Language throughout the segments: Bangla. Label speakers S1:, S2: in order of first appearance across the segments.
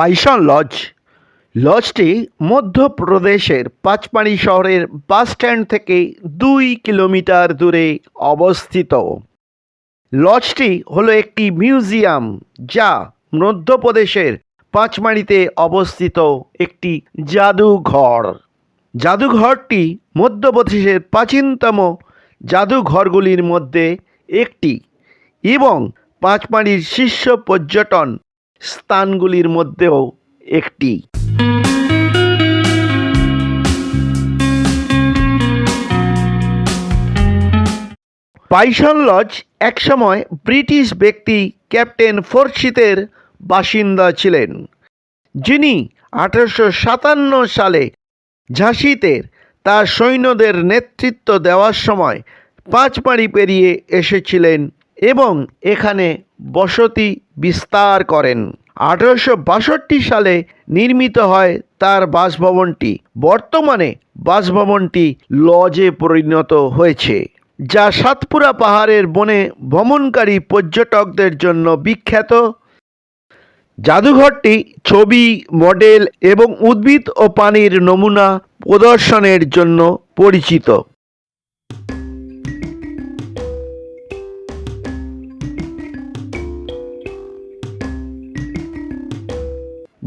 S1: Bison lodge. লজটি মধ্যপ্রদেশের পাঁচমারি শহরের বাস স্ট্যান্ড থেকে দুই কিলোমিটার দূরে অবস্থিত। লজটি হলো একটি মিউজিয়াম যা মধ্যপ্রদেশের পাঁচমাড়িতে অবস্থিত একটি জাদুঘর। জাদুঘরটি মধ্যপ্রদেশের প্রাচীনতম জাদুঘরগুলির মধ্যে একটি এবং পাঁচমাড়ির শীর্ষ পর্যটন স্থানগুলির মধ্যেও একটি। পাইসন লজ একসময় ব্রিটিশ ব্যক্তি ক্যাপ্টেন ফোর্সিতের বাসিন্দা ছিলেন, যিনি আঠারোশো সাতান্ন সালে ঝাঁসিতে তার সৈন্যদের নেতৃত্ব দেওয়ার সময় পাঁচমারি পেরিয়ে এসেছিলেন এবং এখানে বসতি বিস্তার করেন। আঠারোশো বাষট্টি সালে নির্মিত হয় তার বাসভবনটি। বর্তমানে বাসভবনটি লজে পরিণত হয়েছে, যা সাতপুরা পাহাড়ের বনে ভ্রমণকারী পর্যটকদের জন্য বিখ্যাত। জাদুঘরটি ছবি, মডেল এবং উদ্ভিদ ও পানির নমুনা প্রদর্শনের জন্য পরিচিত।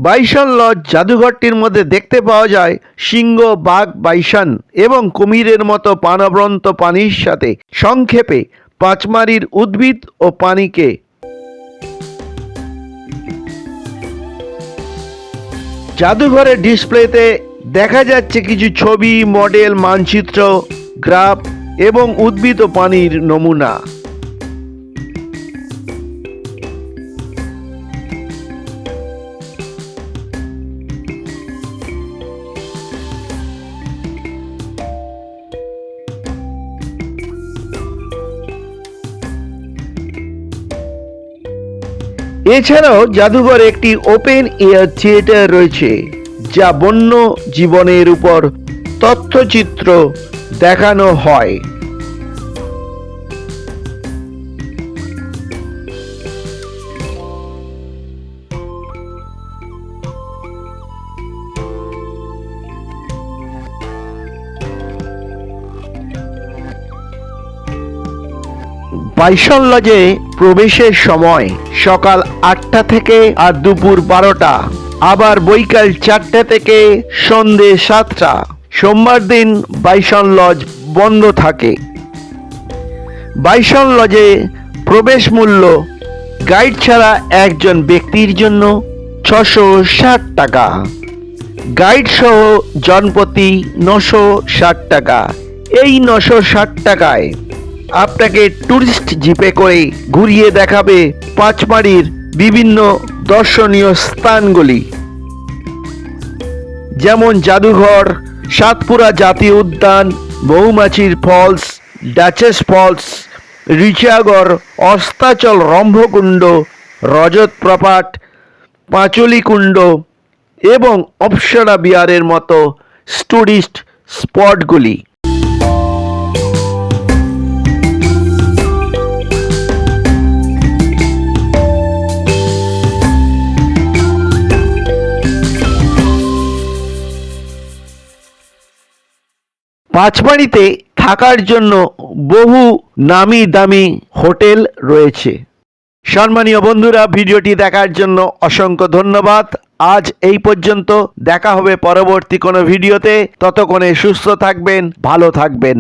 S1: বাইসন লজ জাদুঘরটির মধ্যে দেখতে পাওয়া যায় সিংহ, বাঘ বাইসন এবং কুমিরের মতো প্রাণবন্ত পানির সাথে সংক্ষেপে পাঁচমারির উদ্ভিদ ও পানিকে। জাদুঘরের ডিসপ্লেতে দেখা যাচ্ছে কিছু ছবি, মডেল, মানচিত্র, গ্রাফ এবং উদ্ভিদ ও পানির নমুনা। এছাড়াও জাদুঘরে একটি ওপেন এয়ার থিয়েটার রয়েছে যা বন্য জীবনের উপর তথ্যচিত্র দেখানো হয়। বাইসন লজে প্রবেশের সময় সকাল আটটা থেকে আর দুপুর বারোটা, আবার বৈকাল চারটে থেকে সন্ধে সাতটা, সোমবার দিন বাইসন লজ বন্ধ থাকে। বাইসন লজে প্রবেশ মূল্য গাইড ছাড়া একজন ব্যক্তির জন্য ছশো ষাট টাকা। গাইড সহ জনপ্রতি নশো ষাট টাকা। এই নশো ষাট টাকায় আপনাকে ট্যুরিস্ট জিপে করে ঘুরিয়ে দেখাবে পাঁচমারির বিভিন্ন দর্শনীয় স্থানগুলি। যেমন জাদুঘর, সাতপুরা জাতীয় উদ্যান, মৌমাছির falls, Duchess falls, Reechgarh, Astachal Rambhakund, Rajat Prapat Panchali Kund এবং অপসরা বিহারের মতো টুরিস্ট স্পটগুলি পাঁচবাড়িতে থাকার জন্য বহু নামি দামি হোটেল রয়েছে। সম্মানীয় বন্ধুরা, ভিডিওটি দেখার জন্য অসংখ্য ধন্যবাদ। আজ এই পর্যন্ত দেখা হবে পরবর্তী কোনো ভিডিওতে। ততক্ষণে সুস্থ থাকবেন, ভালো থাকবেন।